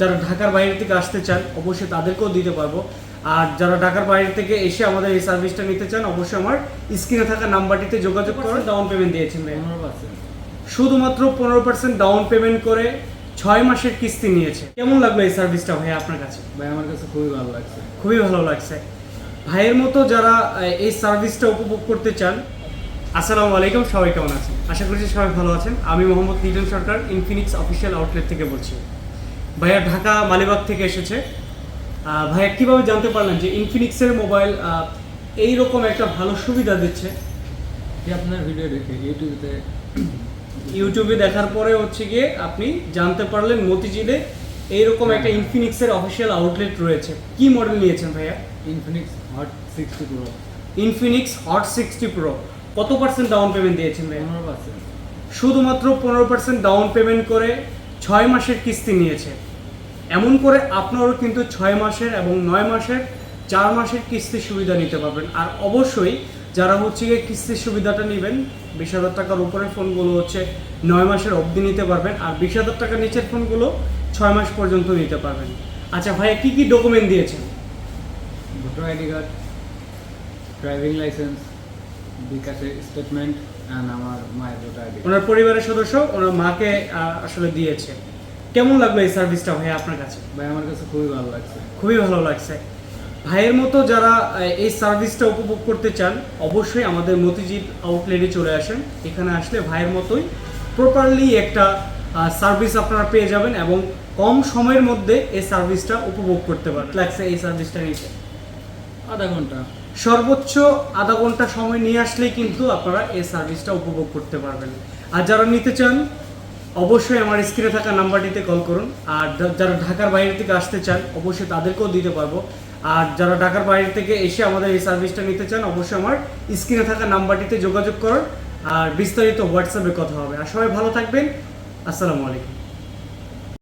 যারা ঢাকার বাইরে থেকে আসতে চান অবশ্যই তাদেরকেও দিতে পারব। আর যারা ঢাকার বাইরে থেকে এসে আমাদের এই সার্ভিসটা নিতে চান অবশ্যই আমার স্ক্রিনে থাকা নাম্বারটিতে যোগাযোগ করে ডাউন পেমেন্ট দিয়েছেন শুধুমাত্র পনেরো পার্সেন্ট ডাউন পেমেন্ট করে ছয় মাসের কিস্তি নিয়েছে। কেমন লাগল এই সার্ভিসটা ভাই আপনার কাছে? ভাই আমার কাছে খুবই ভালো লাগছে। খুবই ভালো লাগছে। ভাইয়ের মতো যারা এই সার্ভিসটা উপভোগ করতে চান আসসালামু আলাইকুম সবাই কেমন আছেন? আশা করছি সবাই ভালো আছেন। আমি Mohammad Liton Sarkar Infinix official outlet থেকে বলছি। ভাইয়া ঢাকা মালিবাগ থেকে এসেছে। ভাইয়া কীভাবে জানতে পারলেন যে ইনফিনিক্সের মোবাইল এই রকম একটা ভালো সুবিধা দিচ্ছে? যে আপনার ভিডিও দেখে ইউটিউবে ইউটিউবে দেখার পরে হচ্ছে গিয়ে আপনি জানতে পারলেন মতিঝিলে এইরকম একটা ইনফিনিক্সের অফিসিয়াল আউটলেট রয়েছে। কি মডেল নিয়েছেন ভাইয়া? Infinix Hot sixty pro Infinix Hot sixty pro কত পার্সেন্ট ডাউন পেমেন্ট দিয়েছেন ভাইয়া? পনেরো পার্সেন্ট শুধুমাত্র পনেরো পার্সেন্ট ডাউন পেমেন্ট করে ছয় মাসের কিস্তি নিয়েছে। এমন করে আপনারও কিন্তু ছয় মাসের এবং নয় মাসের, চার মাসের কিস্তির সুবিধা নিতে পারবেন। আর অবশ্যই যারা হচ্ছে গিয়ে কিস্তির সুবিধাটা নেবেন, বিশ হাজার টাকার উপরের ফোনগুলো হচ্ছে নয় মাসের অবধি নিতে পারবেন আর বিশ হাজার টাকার নিচের ফোনগুলো ছয় মাস পর্যন্ত নিতে পারবেন। আচ্ছা ভাইয়া, কী কী ডকুমেন্ট দিয়েছেন? Voter ID card, driving licence বিকাশের স্টেটমেন্ট অ্যান্ড আমার মায়ের ভোটার আইডি ওনার পরিবারের সদস্য ওনার মাকে আসলে দিয়েছে। কেমন লাগল এই সার্ভিসটা ভাইয়া আপনার কাছে? ভাই আমার কাছে খুবই ভালো লাগছে। খুবই ভালো লাগছে। ভাইয়ের মতো যারা এই সার্ভিসটা উপভোগ করতে চান অবশ্যই আমাদের মতিঝিল আউটলেটে চলে আসেন। এখানে আসলে ভাইয়ের মতোই প্রপারলি একটা সার্ভিস আপনারা পেয়ে যাবেন এবং কম সময়ের মধ্যে এই সার্ভিসটা উপভোগ করতে পারবেন। লাগছে এই সার্ভিসটা নিতে। আধা ঘণ্টা। সর্বোচ্চ আধা ঘণ্টা সময় নিয়ে আসলেই কিন্তু আপনারা এই সার্ভিসটা উপভোগ করতে পারবেন। আর যারা নিতে চান, অবশ্যই আমার স্ক্রিনে থাকা নাম্বারটিতে কল করুন। আর যারা ঢাকার বাইরে থেকে আসতে চান, অবশ্যই তাদেরকেও দিতে পারব। আর যারা ঢাকার বাইরে থেকে এসে আমাদের এই সার্ভিসটা নিতে চান, অবশ্যই আমার স্ক্রিনে থাকা নাম্বারটিতে যোগাযোগ করুন। আর বিস্তারিত হোয়াটসঅ্যাপে কথা হবে। আর সবাই ভালো থাকবেন। আসসালামু আলাইকুম।